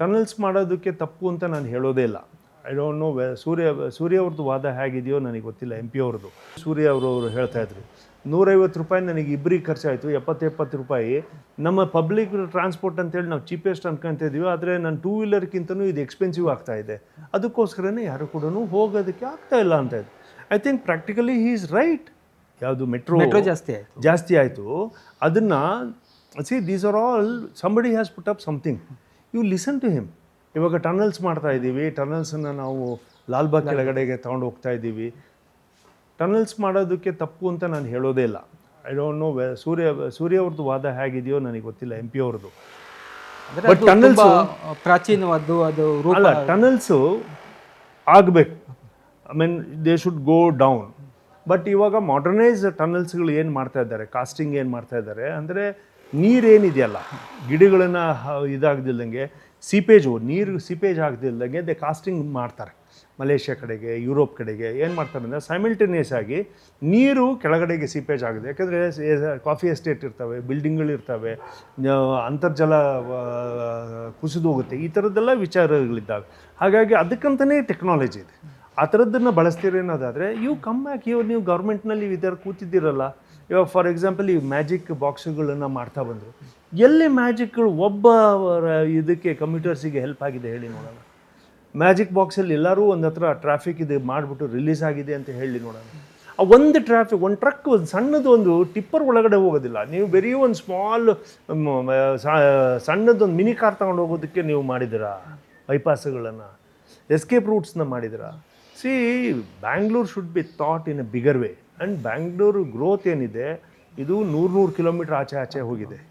Tunnels ಮಾಡೋದಕ್ಕೆ ತಪ್ಪು ಅಂತ ನಾನು ಹೇಳೋದೇ ಇಲ್ಲ. I don't know Surya Surya ಅವ್ರದ್ದು ವಾದ ಹೇಗಿದೆಯೋ ನನಗೆ ಗೊತ್ತಿಲ್ಲ ಎಂ ಪಿ ಅವ್ರದ್ದು. ಸೂರ್ಯ ಅವರು ಅವರು ಹೇಳ್ತಾ ಇದ್ರು. ನೂರೈವತ್ತು ರೂಪಾಯಿ ನನಗೆ ಇಬ್ಬರಿಗೆ ಖರ್ಚಾಯಿತು ಎಪ್ಪತ್ತು ಎಪ್ಪತ್ತು ರೂಪಾಯಿ. ನಮ್ಮ ಪಬ್ಲಿಕ್ ಟ್ರಾನ್ಸ್ಪೋರ್ಟ್ ಅಂತೇಳಿ ನಾವು ಚೀಪೆಸ್ಟ್ ಅನ್ಕೊಂತಿದ್ದೀವಿ ಆದರೆ ನಾನು ಟೂ ವೀಲರ್ಗಿಂತನೂ ಇದು ಎಕ್ಸ್ಪೆನ್ಸಿವ್ ಆಗ್ತಾ ಇದೆ. ಅದಕ್ಕೋಸ್ಕರನೇ ಯಾರು ಕೂಡ ಹೋಗೋದಕ್ಕೆ ಆಗ್ತಾ ಇಲ್ಲ ಅಂತ ಇದೆ I think practically he is right ಯಾವುದು ಮೆಟ್ರೋ ಮೆಟ್ರೋ ಜಾಸ್ತಿ ಆಯ್ತು. ಜಾಸ್ತಿ ಆಯಿತು. ಅದನ್ನು see these are all somebody has put up something you listen to him ಇವಾಗ ಟನಲ್ಸ್ ಮಾಡ್ತಾ ಇದ್ದೀವಿ ಟನಲ್ಸನ್ನು ನಾವು ಲಾಲ್ಬಾಗ್ ಕೆಳಗಡೆಗೆ ತೊಗೊಂಡು ಹೋಗ್ತಾ ಇದ್ದೀವಿ ಟನಲ್ಸ್ ಮಾಡೋದಕ್ಕೆ ತಪ್ಪು ಅಂತ ನಾನು ಹೇಳೋದೇ ಇಲ್ಲ. I don't know Surya Surya ಅವ್ರದ್ದು ವಾದ ಹೇಗಿದೆಯೋ ನನಗೆ ಗೊತ್ತಿಲ್ಲ ಎಂ ಪಿ ಅವ್ರದ್ದು. ಅಂದ್ರೆ But tunnels- ತುಂಬಾ ಪ್ರಾಚೀನವಾದ್ದು ಅದು ಅಲ್ಲ ಟನಲ್ಸು ಆಗಬೇಕು. I mean they should go down but ಇವಾಗ ಮಾಡರ್ನೈಸ್ ಟನಲ್ಸ್ಗಳು ಏನು ಮಾಡ್ತಾ ಇದ್ದಾರೆ? ಕಾಸ್ಟಿಂಗ್ ಏನು ಮಾಡ್ತಾ ಇದ್ದಾರೆ? ಅಂದರೆ ನೀರೇನಿದೆಯಲ್ಲ, ಗಿಡಗಳನ್ನು ಇದಾಗ್ದಿಲ್ದಂಗೆ ಸೀಪೇಜು ನೀರು ಸೀಪೇಜ್ ಆಗದಿಲ್ದಂಗೆ ದೇ ಕಾಸ್ಟಿಂಗ್ ಮಾಡ್ತಾರೆ. ಮಲೇಷ್ಯಾ ಕಡೆಗೆ, ಯುರೋಪ್ ಕಡೆಗೆ ಏನು ಮಾಡ್ತಾರೆ ಅಂದರೆ ಸೈಮಿಲ್ಟೇನಿಯಸ್ ಆಗಿ ನೀರು ಕೆಳಗಡೆಗೆ ಸೀಪೇಜ್ ಆಗಿದೆ ಯಾಕಂದರೆ ಕಾಫಿ ಎಸ್ಟೇಟ್ ಇರ್ತವೆ ಬಿಲ್ಡಿಂಗ್ಗಳಿರ್ತವೆ ಅಂತರ್ಜಲ ಕುಸಿದು ಹೋಗುತ್ತೆ. ಈ ಥರದ್ದೆಲ್ಲ ವಿಚಾರಗಳಿದ್ದಾವೆ. ಹಾಗಾಗಿ ಅದಕ್ಕಂತಲೇ ಟೆಕ್ನಾಲಜಿ ಇದೆ. ಆ ಥರದ್ದನ್ನು ಬಳಸ್ತೀರಿ ಅನ್ನೋದಾದರೆ ಇವು ಕಮ್ ಬ್ಯಾಕ್ ಇವ್ರು ನೀವು ಗೌರ್ಮೆಂಟ್ನಲ್ಲಿ ಇದರ ಕೂತಿದ್ದೀರಲ್ಲ ಇವಾಗ ಫಾರ್ ಎಕ್ಸಾಂಪಲ್ ಈ ಮ್ಯಾಜಿಕ್ ಬಾಕ್ಸ್ಗಳನ್ನು ಮಾಡ್ತಾ ಬಂದರು. ಎಲ್ಲಿ ಮ್ಯಾಜಿಕ್ಗಳು ಒಬ್ಬ ಇದಕ್ಕೆ ಕಂಪ್ಯೂಟರ್ಸಿಗೆ ಹೆಲ್ಪ್ ಆಗಿದೆ ಹೇಳಿ ನೋಡೋಣ. ಮ್ಯಾಜಿಕ್ ಬಾಕ್ಸಲ್ಲಿ ಎಲ್ಲರೂ ಒಂದು ಹತ್ರ ಟ್ರಾಫಿಕ್ ಇದು ಮಾಡಿಬಿಟ್ಟು ರಿಲೀಸ್ ಆಗಿದೆ ಅಂತ ಹೇಳಿ ನೋಡೋಣ. ಆ ಒಂದು ಟ್ರಾಫಿಕ್ ಒಂದು ಟ್ರಕ್ ಒಂದು ಸಣ್ಣದು ಒಂದು ಟಿಪ್ಪರ್ ಒಳಗಡೆ ಹೋಗೋದಿಲ್ಲ. ನೀವು ಬರೀ ಒಂದು ಸ್ಮಾಲ್ ಸಣ್ಣದೊಂದು ಮಿನಿ ಕಾರ್ ತಗೊಂಡು ಹೋಗೋದಕ್ಕೆ ನೀವು ಮಾಡಿದ್ದೀರಾ? ಬೈಪಾಸ್ಗಳನ್ನು ಎಸ್ಕೇಪ್ ರೂಟ್ಸ್ನ ಮಾಡಿದ್ದೀರಾ? See Bangalore should be thought in a bigger way and Bangalore growth ಏನಿದೆ ಇದು ನೂರು ನೂರು ಕಿಲೋಮೀಟ್ರ್ ಆಚೆ ಆಚೆ ಹೋಗಿದೆ.